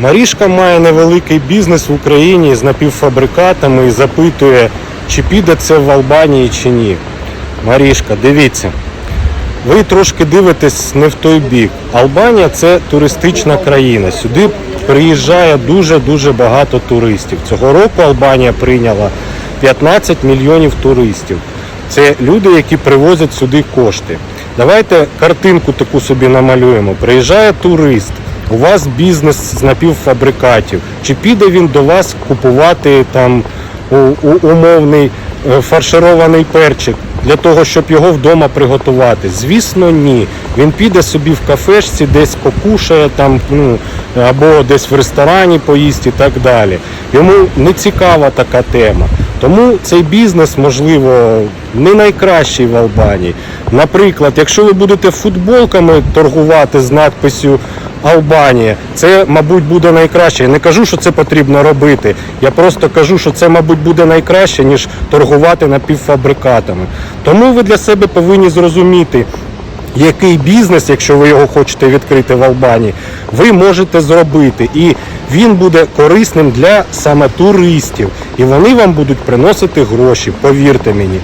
Марішка має невеликий бізнес в Україні з напівфабрикатами і запитує, чи піде це в Албанії чи ні. Марішка, дивіться. Ви трошки дивитесь не в той бік. Албанія це туристична країна. Сюди приїжджає дуже-дуже багато туристів. Цього року Албанія прийняла 15 мільйонів туристів. Це люди, які привозять сюди кошти. Давайте картинку таку собі намалюємо. Приїжджає турист, у вас бізнес з напівфабрикатів. Чи піде він до вас купувати там у- у- умовний е, фарширований перчик для того, щоб його вдома приготувати? Звісно, ні. Він піде собі в кафешці, десь покушає там, ну або десь в ресторані поїсть і так далі. Йому не цікава така тема. Тому цей бізнес, можливо, не найкращий в Албанії. Наприклад, якщо ви будете футболками торгувати з надписю Албанія, це, мабуть, буде найкраще. Я не кажу, що це потрібно робити. Я просто кажу, що це, мабуть, буде найкраще, ніж торгувати напівфабрикатами. Тому ви для себе повинні зрозуміти, який бізнес, якщо ви його хочете відкрити в Албанії, ви можете зробити. І він буде корисним для саме туристів. І вони вам будуть приносити гроші, повірте мені.